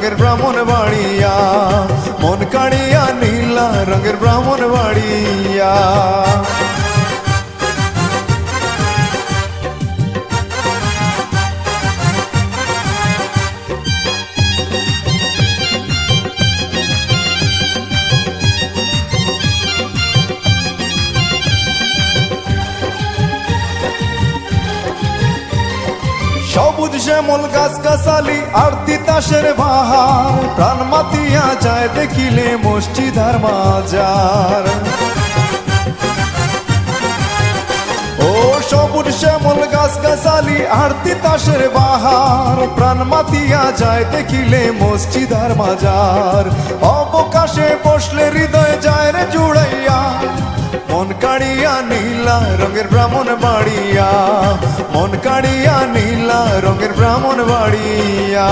রঙের ব্রাহ্মণ বাড়িয়া মন কাড়িয়া নীলা রঙের ব্রাহ্মণ বাড়িয়া সবুজ শ্যামল গাছ গাছালি আর তিতাসের বাহার প্রাণ মাতিয়া যায় দেখিলে মসজিদ আর মাজার। ও সবুজ শ্যামল গাছ গাছালি আর তিতাসের বাহার প্রাণ মাতিয়া যায় দেখিলে মসজিদ আর মাজার। অবকাশে বসলে হৃদয় যায় রে জুড়াইয়া। মন কাড়িয়া নীলা, রঙের ব্রাহ্মণ বাড়িয়া। কাড়িয়া নীলা রঙের ব্রাহ্মণ বাড়িয়া